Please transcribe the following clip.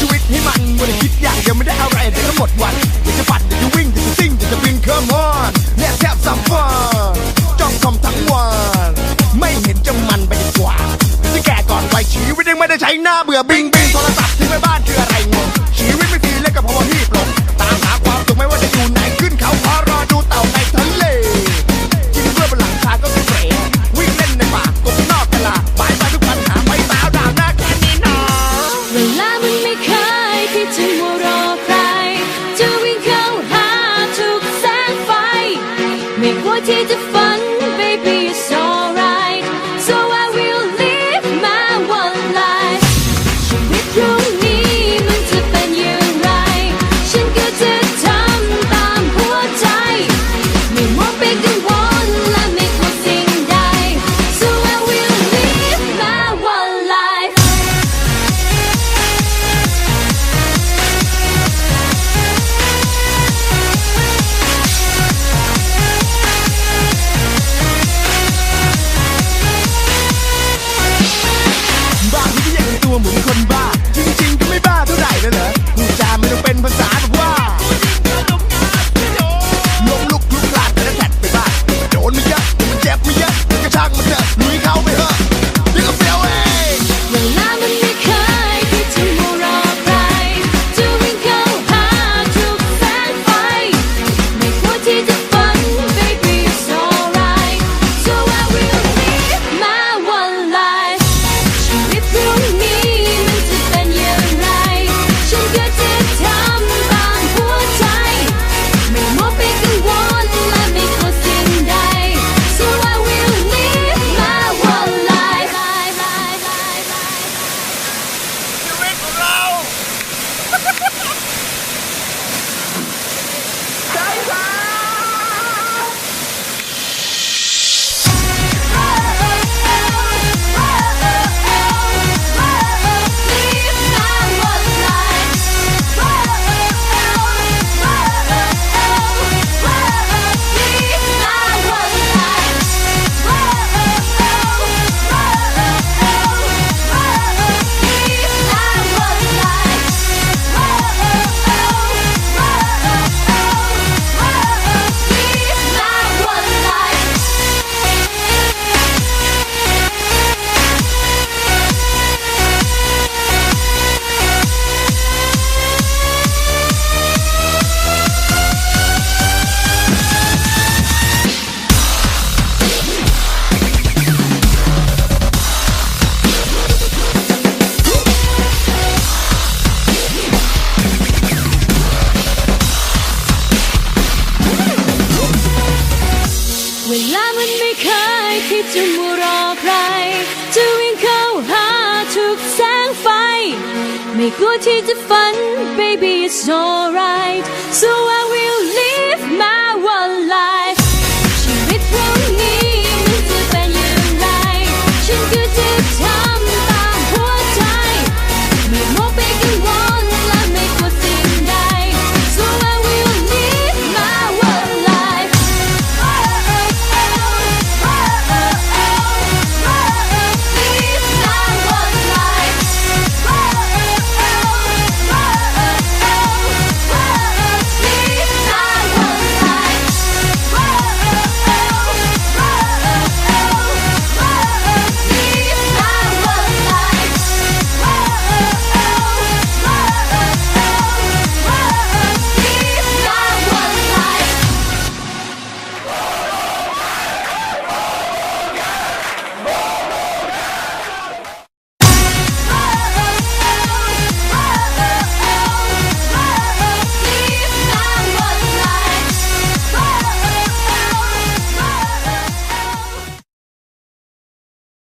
ชีวิตให้มันวันคิดอยากยังไม่ได้อะไรแต่ก็หมดวันอยากจะปั่นอยากจะวิ่งอยากจะซิ่งอยากจะบินเคอร์มอนและแทบสัมฟันจ้องคอมทั้งวันไม่เห็นจะมันไปดีกว่าจะแก่ก่อนวัยชีวิตยังไม่ได้ใช้หน้าเบื่อบิง 我无恨。 เวลามันไม่เคยที่จะมัรอใคร จะวิ่งเข้าหาทุกแสงไฟ ไม่กลัวที่จะฝัน baby it's alright so I